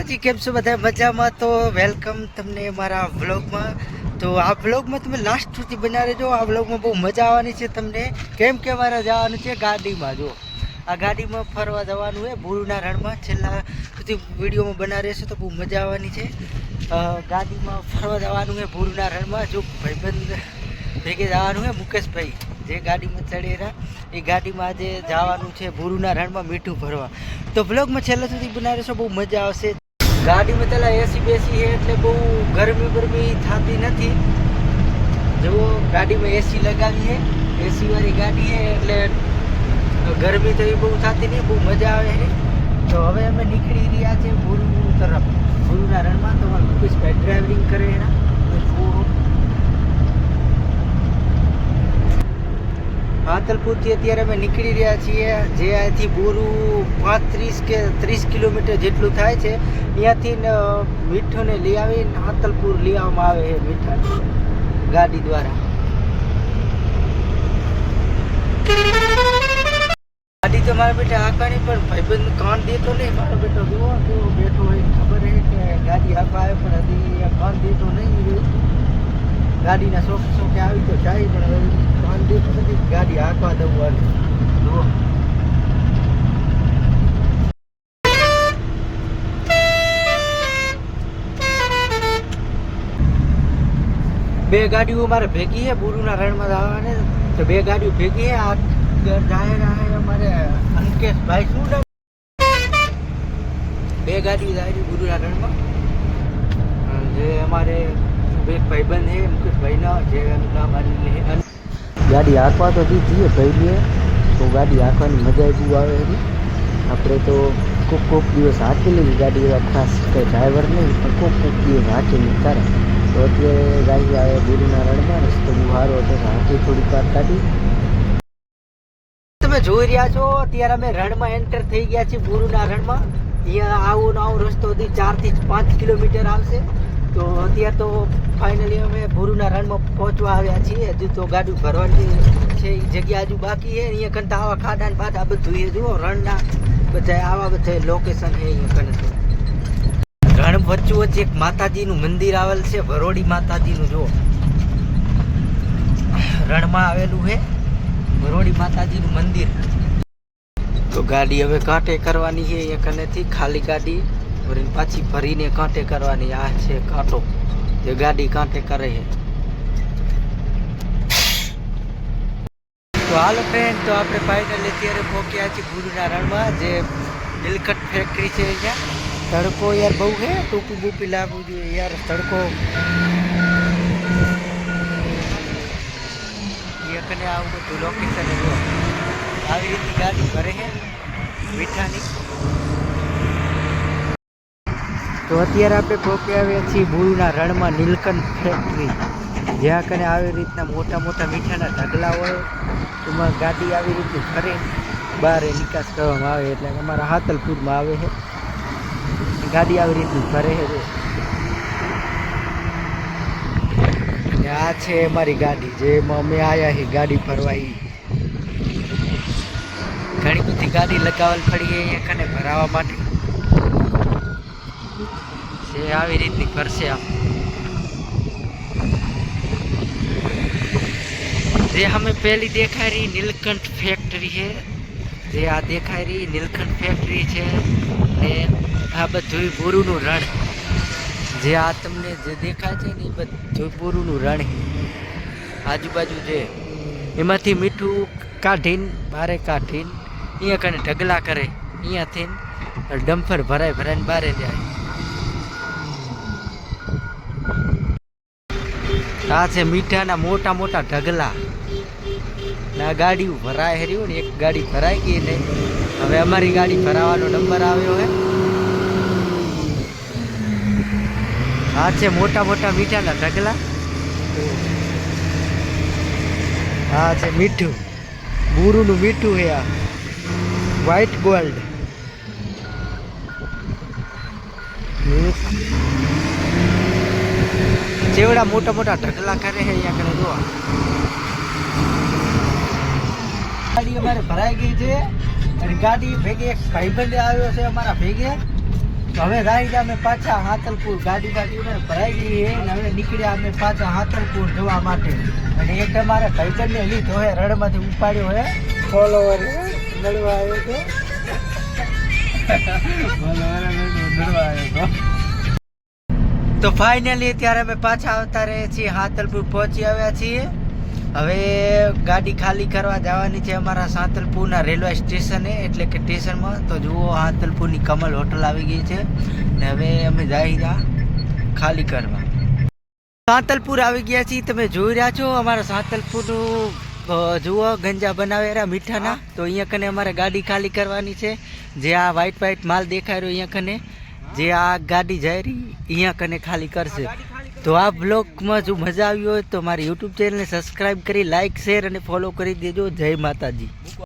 માતાજી કેમ છો? બધા મજામાં? તો વેલકમ તમને મારા વ્લોગમાં તો આ વ્લોગમાં તમે લાસ્ટ સુધી બના રહેજો. આ વ્લોગમાં બહુ મજા આવવાની છે તમને. કેમ કે મારે જવાનું છે ગાડીમાં જો આ ગાડીમાં ફરવા જવાનું છે ભૂરના રણમાં છેલ્લા સુધી વિડીયોમાં બનાવી રહેશે તો બહુ મજા આવવાની છે. ગાડીમાં ફરવા જવાનું છે ભૂરના રણમાં જો ભાઈબંધ ભેગે જવાનું છે મુકેશભાઈ. જે ગાડીમાં ચડેલા એ ગાડીમાં આજે જવાનું છે ભૂરુના રણમાં મીઠું ભરવા. તો બ્લોગમાં છેલ્લા સુધી બનાવી રહેશો, બહુ મજા આવશે. ગાડીમાં પેલા એસી બેસી છે એટલે બહુ ગરમી ગરમી થતી નથી. જુઓ, ગાડીમાં એસી લગાવી છે. એસી વાળી ગાડી છે એટલે ગરમી તો એ બહુ થતી નહીં, બહુ મજા આવે છે. તો હવે અમે નીકળી રહ્યા છે ભૂરુ તરફ. ભૂરુના રણમાં. તો અમારા મુકેશભાઈ ડ્રાઇવિંગ કરે એના. પાતલપુરથી અત્યારે અમે નીકળી રહ્યા છીએ. જે અહીંથી બોરુ પાંત્રીસ કે ત્રીસ કિલોમીટર જેટલું થાય છે. ત્યાંથી મીઠોને લઈ આવી પાતલપુર લઈ આવવામાં આવે છે મીઠા ગાડી દ્વારા. ગાડી તો મારા બેટા આકાણી પણ ભાઈબંધ કાન દેતો નહીં. મારો બેટો જુઓ કેવો બેઠો હોય, ખબર છે કે ગાડી આંકવા આવે પણ હજી કાન દેતો નહીં ગાડીના શોખ શોખે આવી તો જાય પણ હવે ત્રણ દિવસ નથી ગાડી હાંકવા દઉં જુઓ. બે ગાડીઓ મારે ભેગી છે બુરુના રણમાં જવાને. તો બે ગાડીઓ ભેગી છે આ જાહેર છે અમારે અંકેશભાઈ શું નામ? બે ગાડીઓ જાય બુરુના રણમાં. અ, જે અમારે બે ભાઈબંધ છે, મુકેશભાઈના જે એનું નામ ગાડી હાંકવા તો દીધી ભાઈએ તો ગાડી હાંકવાની મજા બહુ આવે હતી આપણે તો કોક કોક દિવસ હાંકી લઈએ ગાડી, એવા ખાસ કંઈ ડ્રાઈવર નહીં, પણ કોક કોક દિવસ હાંકી નહીં કરે તો અત્યારે ગાડી આવે ગુરુના રણમાં રસ્તો સારો હતો હાંકી થોડીક વાર કાઢી. તમે જોઈ રહ્યા છો, અત્યારે અમે રણમાં એન્ટર થઈ ગયા છીએ ગુરુના રણમાં ત્યાં આવો ને આવો રસ્તો હજી ચારથી પાંચ કિલોમીટર આવશે. તો અત્યારે તો ફાઇનલી અમે ભોરુના રણમાં પહોંચવા આવ્યા છીએ. હજુ તો ગાડું ભરવાની છે એ જગ્યા હજુ બાકી છે. અહીંયા કરતા આવા ખાડા ને બધું એ જુઓ, રણના બધા આવા બધા લોકેશન છે અહીંયા કણ રણ વચ્ચે વચ્ચે એક માતાજીનું મંદિર આવેલ છે ભરોડી માતાજીનું જો રણમાં આવેલું છે ભરોડી માતાજીનું મંદિર. તો ગાડી હવે કાંટે કરવાની છે, અહીંયા કનેથી ખાલી ગાડી. ભરીને પાછી ભરીને કાંટે કરવાની આ છે કાંટો. જે ગાડી કાંટે કરે છે. તો હાલો ફ્રેન્ડ તો આપણે ફાઇનલી અત્યારે પહોંચ્યા છીએ ગુરુના રણમાં જે બિલકટ ફેક્ટરી છે અહીંયા. તડકો યાર બહુ છે ટોપી બોપી લાવવું જોઈએ યાર, તડકો. એકને કને આવું બધું લોકેશન આવી રીતે ગાડી ભરે છે, મીઠાની. તો અત્યારે આપણે પોકે આવ્યા છીએ ભૂલના રણમાં નીલકંઠ ફેક્ટરી જ્યાં કને આવી રીતના મોટા મોટા મીઠાના ઢગલા હોય, એમાં ગાડી આવી રીતની ફરે, બહાર નિકાસ કરવામાં આવે એટલે અમારા હાતલપુરમાં આવે છે. ગાડી આવી રીતની ફરે છે. આ છે અમારી ગાડી, જેમાં અમે આવ્યા છીએ ગાડી ફરવા ઈ. ઘણી બધી ગાડી લગાવેલ પડી અહીંયા કને ભરાવા માટે. છે, આવી રીતની કરશે આમ જે અમે પહેલી દેખાઈ રહી નીલકંઠ ફેક્ટરી છે, જે આ દેખાઈ રહી નીલકંઠ ફેક્ટરી છે, ને આ બધું બોરુનું રણ. જે આ તમને જે દેખાય છે ને એ બધું બોરુનું રણ આજુબાજુ છે એમાંથી મીઠું કાઢીને, બારે કાઢીને, અહીંયા કને ઢગલા કરે અહીંયાથી ડમ્ફર ભરાય ભરાઈને બારે જાય. આ છે મીઠાના મોટા મોટા ઢગલા. ના ગાડી ભરાય હર્યું ને, એક ગાડી ભરાઈ ગઈ ને. હવે અમારી ગાડી ભરાવાનો નંબર આવ્યો હે. આ છે મોટા મોટા મીઠાના ઢગલા. આ છે મીઠું, બુરુનું મીઠું હે આ. વ્હાઈટ ગોલ્ડ જેવડા મોટા મોટા ઢગલા કરે છે અહીંયા આગળ જોવા. ગાડી અમારે ભરાઈ ગઈ છે અને ગાડી ભેગે એક ભાઈબંધ આવ્યો છે અમારા ભેગે. હવે રાઈ ગયા અમે પાછા હાતલપુર ગાડી ગાડી અમારે ભરાઈ ગઈ છે અને હવે નીકળ્યા અમે પાછા હાતલપુર જવા માટે. અને એક અમારા ભાઈબંધને લીધો હોય રડમાંથી ઉપાડ્યો હે ફોલોવર લડવા આવ્યો તો તો ફાઇનલી ત્યારે અમે પાછા આવતા રહીએ છીએ હાતલપુર પહોંચી આવ્યા છીએ. હવે ગાડી ખાલી કરવા જવાની છે અમારા સાંતલપુરના રેલવે સ્ટેશને, એટલે કે સ્ટેશનમાં. તો જુઓ હાંતલપુરની કમલ હોટલ આવી ગઈ છે. ને હવે અમે જઈ રહ્યા ખાલી કરવા. સાંતલપુર આવી ગયા છીએ, તમે જોઈ રહ્યા છો અમારા સાંતલપુરનું જુઓ ગંજા બનાવેરા મીઠાના. તો અહીંયા કને અમારે ગાડી ખાલી કરવાની છે. જે આ વ્હાઈટ વ્હાઈટ માલ દેખાય રહ્યો અહીંયા કને. જે આ ગાડી જાય રહી અહીંયા કને ખાલી કરશે. તો આ બ્લોગમાં જો મજા આવી હોય તો મારી યુટ્યુબ ચેનલને સબસ્ક્રાઈબ કરી લાઇક શેર અને ફોલો કરી દેજો. જય માતાજી.